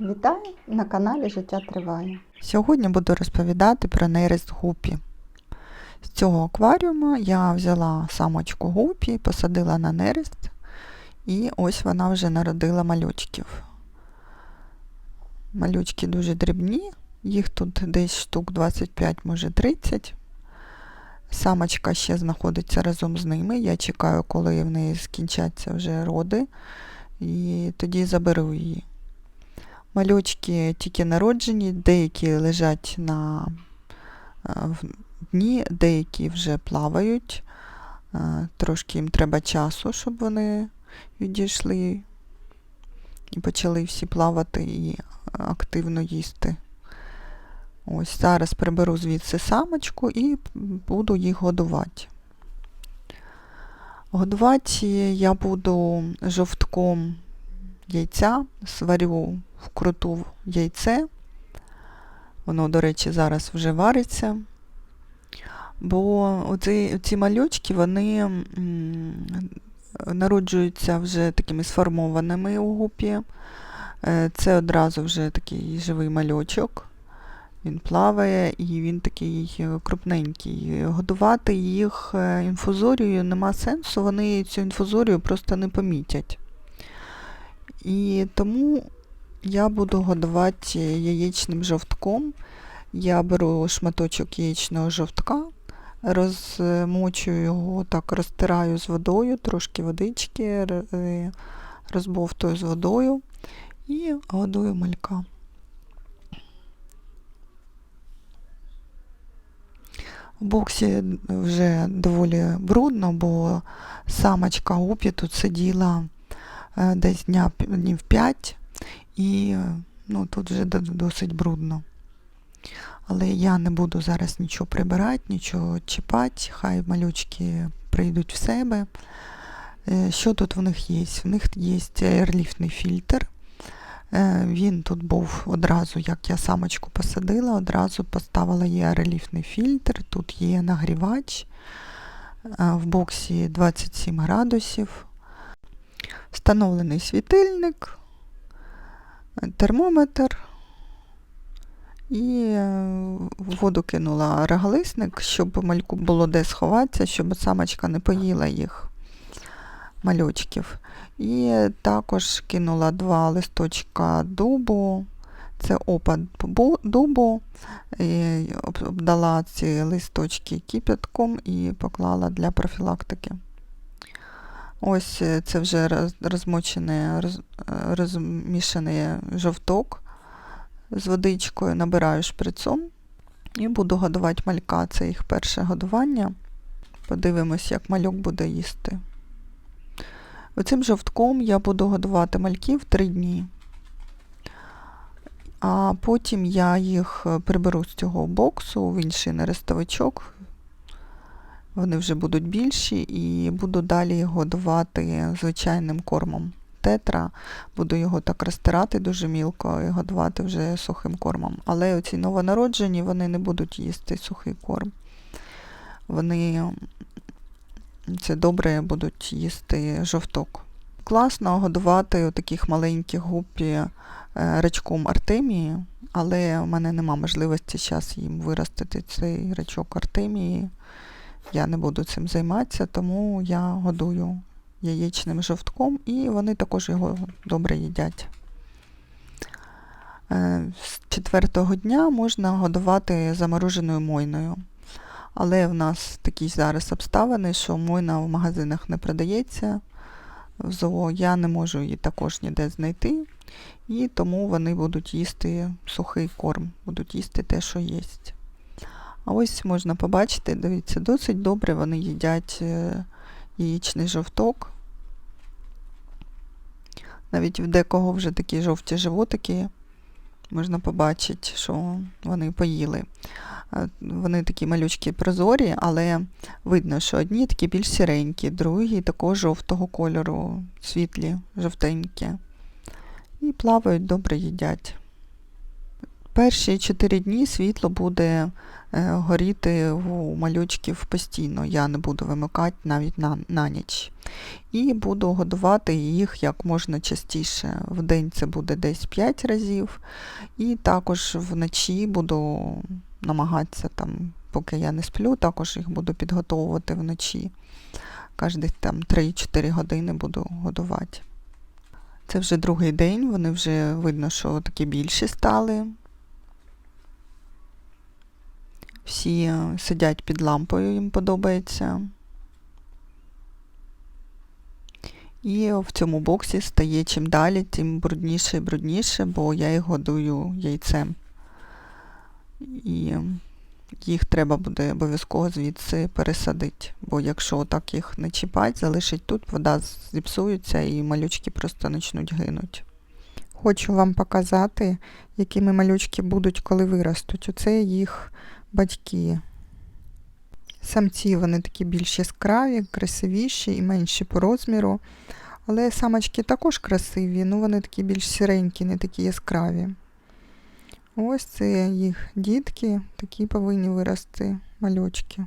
Вітаю на каналі Життя Триває. Сьогодні буду розповідати про нерест гупі. З цього акваріуму я взяла самочку гупі, посадила на нерест, і ось вона вже народила малючків. Малючки дуже дрібні, їх тут десь штук 25, може 30. Самочка ще знаходиться разом з ними. Я чекаю, коли в неї скінчаться вже роди, і тоді заберу її. Малючки тільки народжені, деякі лежать на е, дні, деякі вже плавають. Е, Трошки їм треба часу, щоб вони відійшли і почали всі плавати і активно їсти. Ось зараз приберу звідси самочку і буду їх годувати. Годувати я буду жовтком яйця, сварю вкруту яйце. Воно, до речі, зараз вже вариться. Бо ці малючки, вони народжуються вже такими сформованими у гупі. Е, Це одразу вже такий живий мальочок. Він плаває і він такий е, крупненький. Годувати їх е, інфузорією нема сенсу, вони цю інфузорію просто не помітять. І тому я буду годувати яєчним жовтком. Я беру шматочок яєчного жовтка, розмочую його, так розтираю з водою, трошки водички, е, розбовтую з водою і годую малька. В боксі вже доволі брудно, бо самочка гупі тут сиділа десь дня, днів 5, і е, ну, тут вже досить брудно. Але я не буду зараз нічого прибирати, нічого чіпати, хай малючки прийдуть в себе. Е, Що тут в них є? В них є аерліфтний фільтр. Е, Він тут був одразу, як я самочку посадила, одразу поставила їй аероліфний фільтр. Тут є нагрівач. Е, В боксі 27 градусів. Встановлений світильник, термометр. І е, в воду кинула регалисник, щоб мальку було де сховатися, щоб самочка не поїла їх мальочків. І також кинула два листочка дубу. Це опад дубу. Обдала ці листочки кипятком і поклала для профілактики. Ось е, це вже роз- розмочений, роз- е, розмішаний жовток з водичкою, набираю шприцом і буду годувати малька. Це їх перше годування. Подивимось, як мальок буде їсти. Оцим жовтком я буду годувати мальків 3 дні. А потім я їх приберу з цього боксу в інший нерестовичок. Вони вже будуть більші і буду далі їх годувати звичайним кормом. Тетра, буду його так розтирати дуже мілко і годувати вже сухим кормом. Але оці новонароджені вони не будуть їсти сухий корм. Вони це добре будуть їсти жовток. Класно годувати таких маленьких гупі е, рачком Артемії, але в мене нема можливості зараз їм виростити цей рачок Артемії. Я не буду цим займатися, тому я годую яєчним жовтком і вони також його добре їдять. Е, З четвертого дня можна годувати замороженою мойною. Але в нас такі зараз обставини, що мойна в магазинах не продається. В зоо я не можу її також ніде знайти. І тому вони будуть їсти сухий корм, будуть їсти те, що є. А ось можна побачити, дивіться, досить добре вони їдять е, яєчний жовток. Навіть в декого вже такі жовті животики можна побачити, що вони поїли. Вони такі малючки прозорі, але видно, що одні такі більш сіренькі, другі такого жовтого кольору, світлі, жовтенькі. І плавають, добре їдять. Перші 4 дні світло буде е, горіти у малючків постійно. Я не буду вимикати навіть на, на ніч. І буду годувати їх як можна частіше. В день це буде десь 5 разів. І також вночі буду намагатися, там, поки я не сплю, також їх буду підготовувати вночі. Кожні там 3-4 години буду годувати. Це вже другий день, вони вже видно, що такі більші стали. Всі е, сидять під лампою, їм подобається. І в цьому боксі стає чим далі, тим брудніше і брудніше, бо я їх годую яйцем. І їх треба буде обов'язково звідси пересадити. Бо якщо так їх не чіпати, залишить тут, вода зіпсується і малючки просто почнуть гинуть. Хочу вам показати, якими малючки будуть, коли виростуть. Оце їх батьки. Самці вони такі більш яскраві, красивіші і менші по розміру. Але самочки також красиві, ну вони такі більш сіренькі, не такі яскраві. Ось це їх дітки, такі повинні вирости мальочки.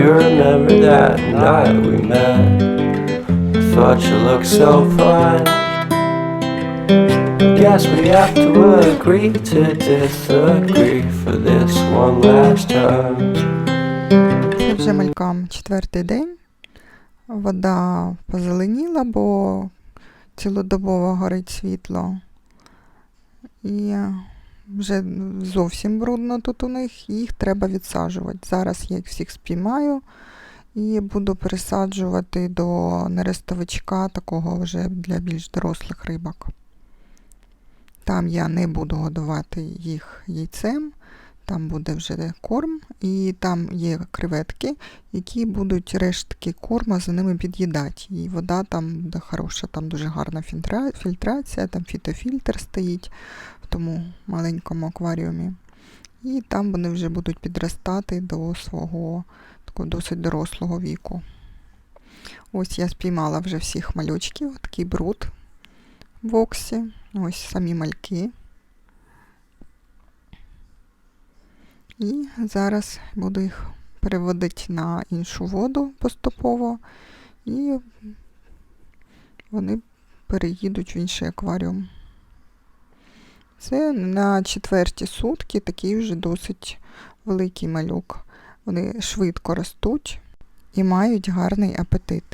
You remember that night we met? I thought you looked so fine. Guess we have to agree to disagree for this one last time. Це вже малькам четвертий день. Вода позеленіла, бо цілодобово горить світло. І вже зовсім брудно тут у них, їх треба відсаджувати. Зараз я їх всіх спіймаю і буду пересаджувати до нерестовичка, такого вже для більш дорослих рибок. Там я не буду годувати їх яйцем, там буде вже корм, і там є креветки, які будуть рештки корма за ними під'їдати. І вода там буде хороша, там дуже гарна фільтрація, там фітофільтр стоїть тому маленькому акваріумі. І там вони вже будуть підростати до свого такого досить дорослого віку. Ось я спіймала вже всіх мальочків, такий бруд в боксі. Ось самі мальки. І зараз буду їх переводити на іншу воду поступово, і вони переїдуть в інший акваріум. Це на четверті сутки такий вже досить великий малюк. Вони швидко ростуть і мають гарний апетит.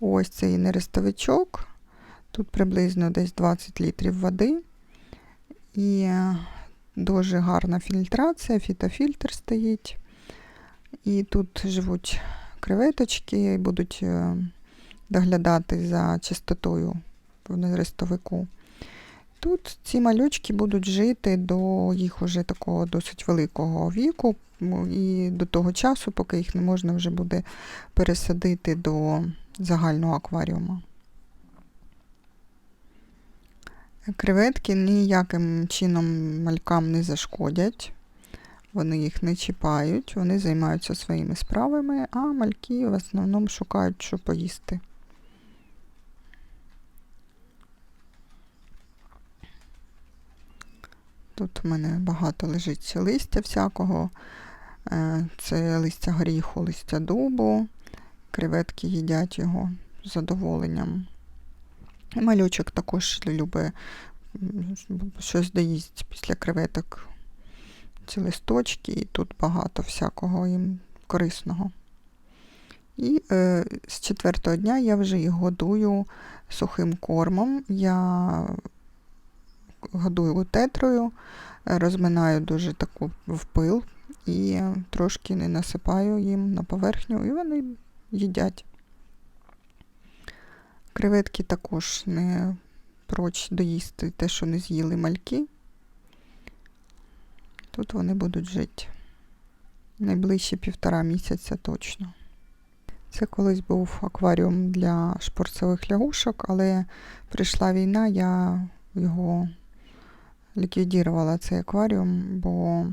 Ось цей нерестовичок. Тут приблизно десь 20 літрів води. І е, дуже гарна фільтрація, фітофільтр стоїть. І тут живуть креветочки, і будуть е, доглядати за чистотою в нерестовику. Тут ці малючки будуть жити до їх уже такого досить великого віку, і до того часу, поки їх не можна вже буде пересадити до загального акваріуму. Креветки ніяким чином малькам не зашкодять, вони їх не чіпають, вони займаються своїми справами, а мальки в основному шукають, що поїсти. Тут у мене багато лежить листя всякого. Е, Це листя горіху, листя дубу. Креветки їдять його з задоволенням. Малючок також любить щось доїсть після креветок. Ці листочки, і тут багато всякого їм корисного. І е, з четвертого дня я вже їх годую сухим кормом. Я годую тетрою, розминаю дуже таку в пил і трошки не насипаю їм на поверхню, і вони їдять. Креветки також не проч доїсти те, що не з'їли мальки. Тут вони будуть жити найближчі півтора місяця точно. Це колись був акваріум для шпорцевих лягушок, але прийшла війна, я його ліквідувала цей акваріум, бо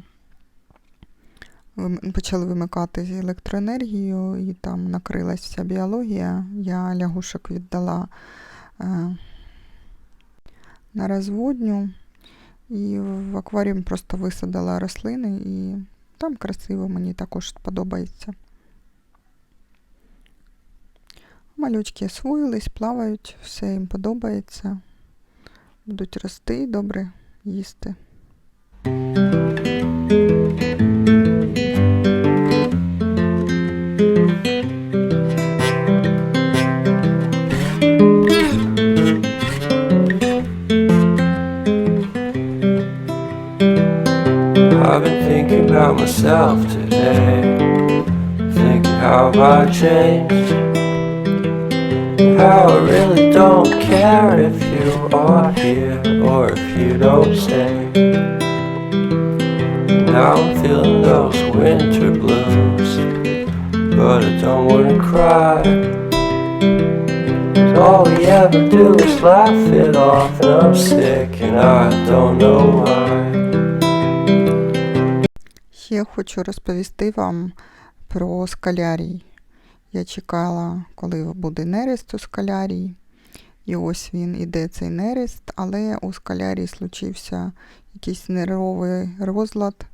почали вимикати електроенергію і там накрилась вся біологія. Я лягушок віддала е, на розводню і в акваріум просто висадила рослини, і там красиво, мені також подобається. Малючки освоїлись, плавають, все їм подобається. Будуть рости, добре їсти. I've been thinking about myself today. Thinking how have I changed? How I really don't care if you here or if you don't stay. Now I'm feeling those winter blues, but I don't wanna cry. All we ever do is laugh it off, and I'm sick and I don't know why. Ще хочу розповісти вам про скалярій. Я чекала, коли буде нерест у скалярій. І ось він іде цей нерест, але у скалярії случився якийсь нервовий розлад.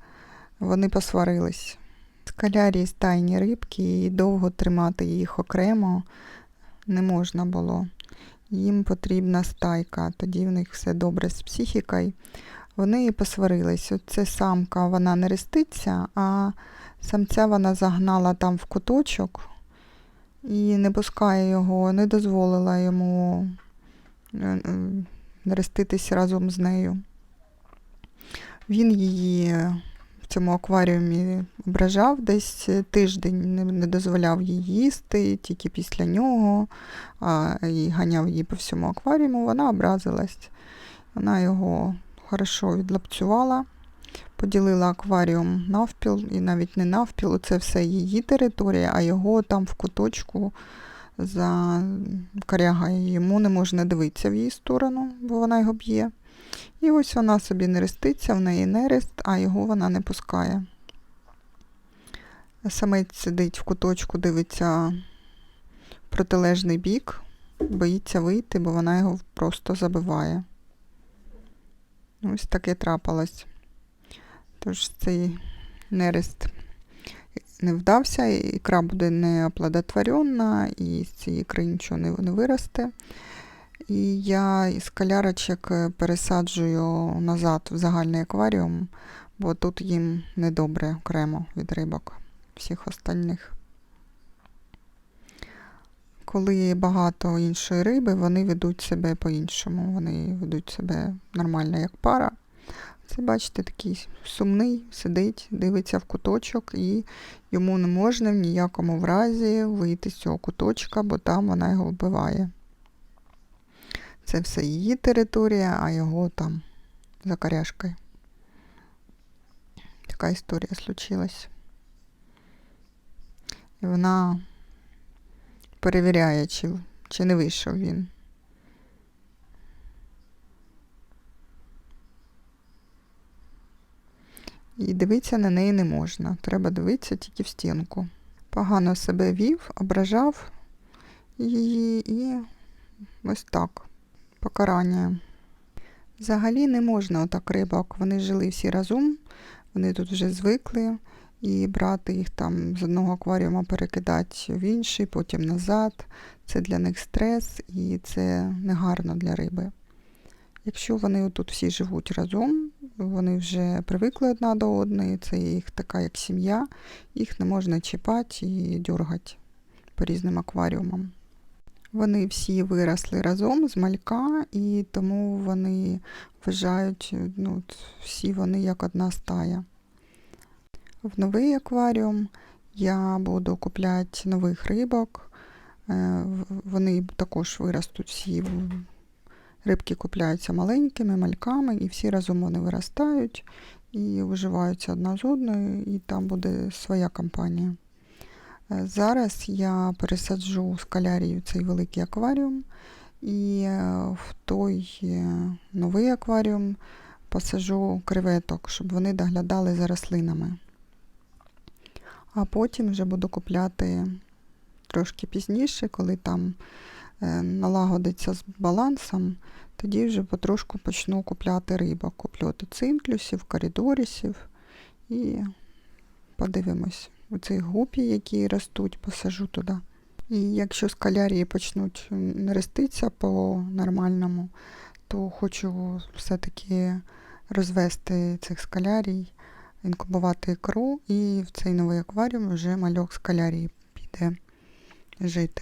Вони посварились. Скалярії стайні рибки, і довго тримати їх окремо не можна було. Їм потрібна стайка, тоді в них все добре з психікою. Вони і посварились. Оце самка вона не реститься, а самця вона загнала там в куточок і не пускає його, не дозволила йому реститись разом з нею. Він її в цьому акваріумі ображав десь тиждень, не, не дозволяв їй їсти, тільки після нього, а, і ганяв її по всьому акваріуму, вона образилась. Вона його хорошо відлапцювала, поділила акваріум навпіл, і навіть не навпіл, це все її територія, а його там в куточку закорягає. Йому не можна дивитися в її сторону, бо вона його б'є. І ось вона собі не реститься, в неї нерест, а його вона не пускає. Самець сидить в куточку, дивиться протилежний бік, боїться вийти, бо вона його просто забиває. Ось таке трапилось. Тож цей нерест не вдався, ікра буде не оплодотворенна, і з цієї ікри нічого не, не виросте. І я із калярочок е, пересаджую назад в загальний акваріум, бо тут їм недобре окремо від рибок всіх остальних. Коли багато іншої риби, вони ведуть себе по-іншому. Вони ведуть себе нормально як пара. Це, бачите, такий сумний, сидить, дивиться в куточок, і йому не можна в ніякому разі вийти з цього куточка, бо там вона його вбиває. Це все її територія, а його там за коряшкою. Така історія случилась. І вона перевіряє, чи, чи не вийшов він. І дивитися на неї не можна. Треба дивитися тільки в стінку. Погано себе вів, ображав її і ось так. Покарання. Взагалі не можна отак рибок. Вони жили всі разом, вони тут вже звикли. І брати їх там з одного акваріума перекидати в інший, потім назад. Це для них стрес і це негарно для риби. Якщо вони тут всі живуть разом, вони вже привикли одна до одної, це їх така як сім'я, їх не можна чіпати і дергати по різним акваріумам. Вони всі виросли разом з малька, і тому вони вважають, ну, всі вони як одна стая. В новий акваріум я буду купляти нових рибок. Е, Вони також виростуть всі. Рибки купляються маленькими мальками, і всі разом вони виростають і виживаються одна з одною, і там буде своя компанія. Е, Зараз я пересаджу скалярію цей великий акваріум, і е, в той е, новий акваріум посаджу креветок, щоб вони доглядали за рослинами. А потім вже буду купляти трошки пізніше, коли там налагодиться з балансом, тоді вже потрошку почну купляти рибок. Куплю цинклюсів, коридорісів і подивимось. У цих гупі, які ростуть, посажу туди. І якщо скалярії почнуть нереститися по-нормальному, то хочу все-таки розвести цих скалярій, інкубувати ікру, і в цей новий акваріум вже мальок скалярії піде жити.